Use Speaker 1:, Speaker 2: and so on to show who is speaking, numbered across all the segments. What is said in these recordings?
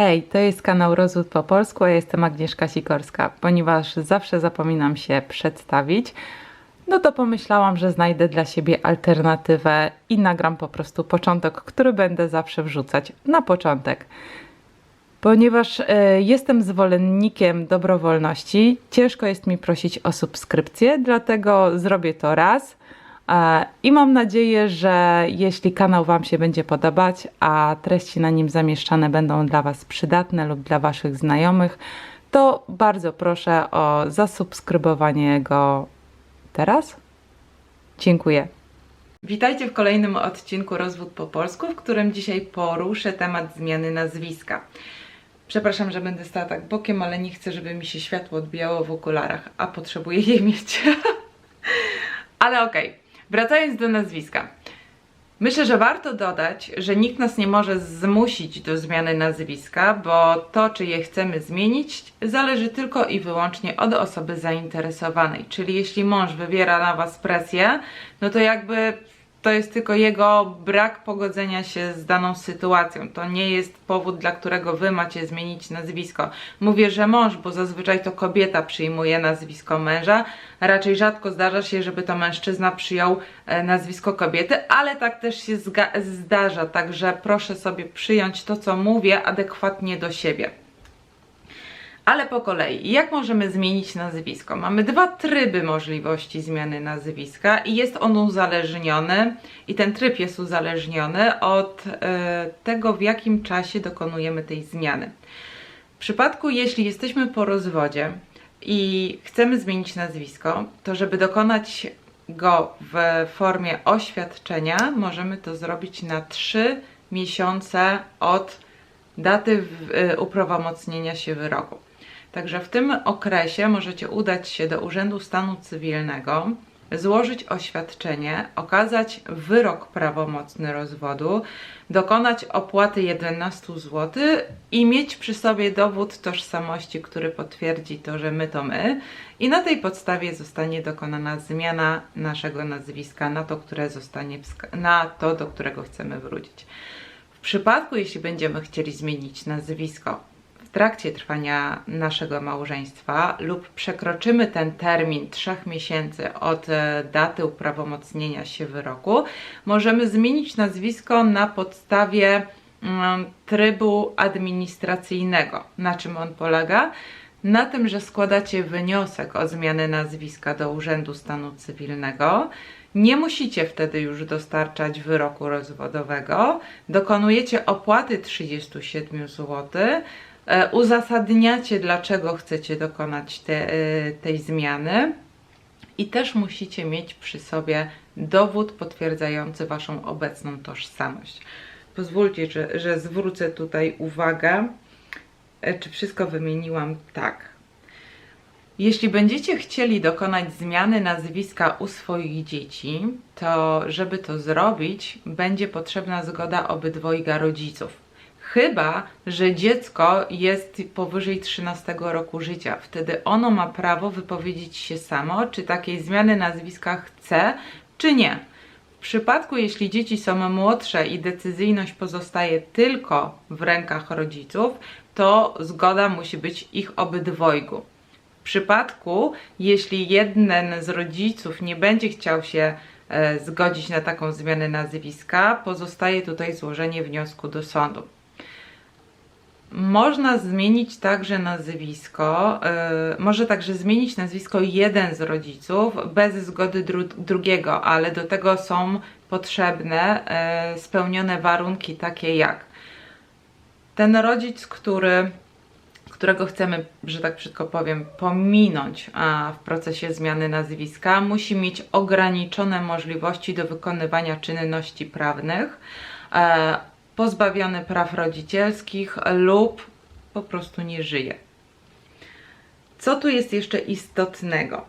Speaker 1: Hej, to jest kanał Rozwód po polsku, ja jestem Agnieszka Sikorska. Ponieważ zawsze zapominam się przedstawić, no to pomyślałam, że znajdę dla siebie alternatywę i nagram po prostu początek, który będę zawsze wrzucać na początek. Ponieważ e, jestem zwolennikiem dobrowolności, ciężko jest mi prosić o subskrypcję, dlatego zrobię to raz. E, I mam nadzieję, że jeśli kanał Wam się będzie podobać, a treści na nim zamieszczane będą dla Was przydatne lub dla Waszych znajomych, to bardzo proszę o zasubskrybowanie go teraz. Dziękuję. Witajcie w kolejnym odcinku Rozwód po polsku, w którym dzisiaj poruszę temat zmiany nazwiska. Przepraszam, że będę stała tak bokiem, ale nie chcę, żeby mi się światło odbijało w okularach, a potrzebuję je mieć. ale okej, okay. Wracając do nazwiska. Myślę, że warto dodać, że nikt nas nie może zmusić do zmiany nazwiska, bo to, czy je chcemy zmienić, zależy tylko i wyłącznie od osoby zainteresowanej. Czyli jeśli mąż wywiera na Was presję, no to jakby to jest tylko jego brak pogodzenia się z daną sytuacją. To nie jest powód, dla którego wy macie zmienić nazwisko. Mówię, że mąż, bo zazwyczaj to kobieta przyjmuje nazwisko męża. Raczej rzadko zdarza się, żeby to mężczyzna przyjął e, nazwisko kobiety, ale tak też się zdarza. Także proszę sobie przyjąć to, co mówię, adekwatnie do siebie. Ale po kolei, jak możemy zmienić nazwisko? Mamy dwa tryby możliwości zmiany nazwiska i jest on uzależniony, i ten tryb jest uzależniony od e, tego, w jakim czasie dokonujemy tej zmiany. W przypadku, jeśli jesteśmy po rozwodzie i chcemy zmienić nazwisko, to żeby dokonać go w formie oświadczenia, możemy to zrobić na 3 miesiące od daty e, uprawomocnienia się wyroku. Także w tym okresie możecie udać się do Urzędu Stanu Cywilnego, złożyć oświadczenie, okazać wyrok prawomocny rozwodu, dokonać opłaty 11 zł i mieć przy sobie dowód tożsamości, który potwierdzi to, że my to my. I na tej podstawie zostanie dokonana zmiana naszego nazwiska na to, które zostanie na to, do którego chcemy wrócić. W przypadku, jeśli będziemy chcieli zmienić nazwisko w trakcie trwania naszego małżeństwa lub przekroczymy ten termin trzech miesięcy od e, daty uprawomocnienia się wyroku, możemy zmienić nazwisko na podstawie mm, trybu administracyjnego. Na czym on polega? Na tym, że składacie wniosek o zmianę nazwiska do Urzędu Stanu Cywilnego. Nie musicie wtedy już dostarczać wyroku rozwodowego. Dokonujecie opłaty 37 zł uzasadniacie, dlaczego chcecie dokonać te, e, tej zmiany i też musicie mieć przy sobie dowód potwierdzający Waszą obecną tożsamość. Pozwólcie, że, że zwrócę tutaj uwagę, e, czy wszystko wymieniłam tak. Jeśli będziecie chcieli dokonać zmiany nazwiska u swoich dzieci, to żeby to zrobić, będzie potrzebna zgoda obydwojga rodziców. Chyba, że dziecko jest powyżej 13 roku życia. Wtedy ono ma prawo wypowiedzieć się samo, czy takiej zmiany nazwiska chce, czy nie. W przypadku, jeśli dzieci są młodsze i decyzyjność pozostaje tylko w rękach rodziców, to zgoda musi być ich obydwojgu. W przypadku, jeśli jeden z rodziców nie będzie chciał się e, zgodzić na taką zmianę nazwiska, pozostaje tutaj złożenie wniosku do sądu. Można zmienić także nazwisko, yy, może także zmienić nazwisko jeden z rodziców bez zgody dru drugiego, ale do tego są potrzebne yy, spełnione warunki takie jak ten rodzic, który, którego chcemy, że tak brzydko powiem, pominąć a, w procesie zmiany nazwiska, musi mieć ograniczone możliwości do wykonywania czynności prawnych. Yy, pozbawiony praw rodzicielskich lub po prostu nie żyje. Co tu jest jeszcze istotnego?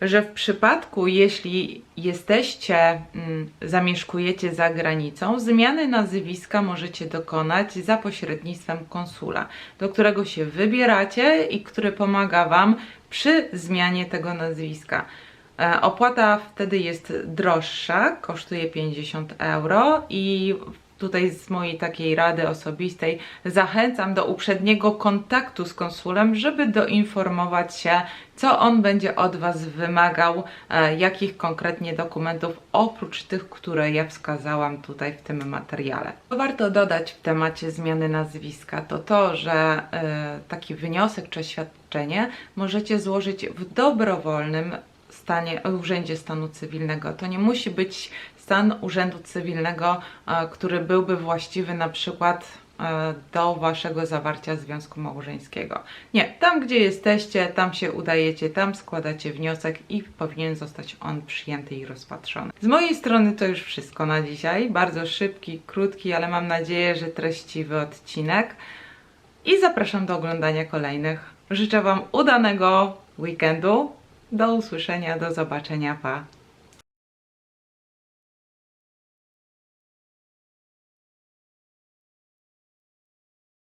Speaker 1: Że w przypadku, jeśli jesteście, mm, zamieszkujecie za granicą, zmiany nazwiska możecie dokonać za pośrednictwem konsula, do którego się wybieracie i który pomaga Wam przy zmianie tego nazwiska. E, opłata wtedy jest droższa, kosztuje 50 euro i tutaj z mojej takiej rady osobistej zachęcam do uprzedniego kontaktu z konsulem, żeby doinformować się, co on będzie od Was wymagał, e, jakich konkretnie dokumentów, oprócz tych, które ja wskazałam tutaj w tym materiale. Warto dodać w temacie zmiany nazwiska to to, że e, taki wniosek czy oświadczenie możecie złożyć w dobrowolnym stanie, urzędzie stanu cywilnego. To nie musi być stan urzędu cywilnego, e, który byłby właściwy na przykład e, do waszego zawarcia związku małżeńskiego. Nie, tam gdzie jesteście, tam się udajecie, tam składacie wniosek i powinien zostać on przyjęty i rozpatrzony. Z mojej strony to już wszystko na dzisiaj. Bardzo szybki, krótki, ale mam nadzieję, że treściwy odcinek. I zapraszam do oglądania kolejnych. Życzę Wam udanego weekendu. Do usłyszenia, do zobaczenia, pa!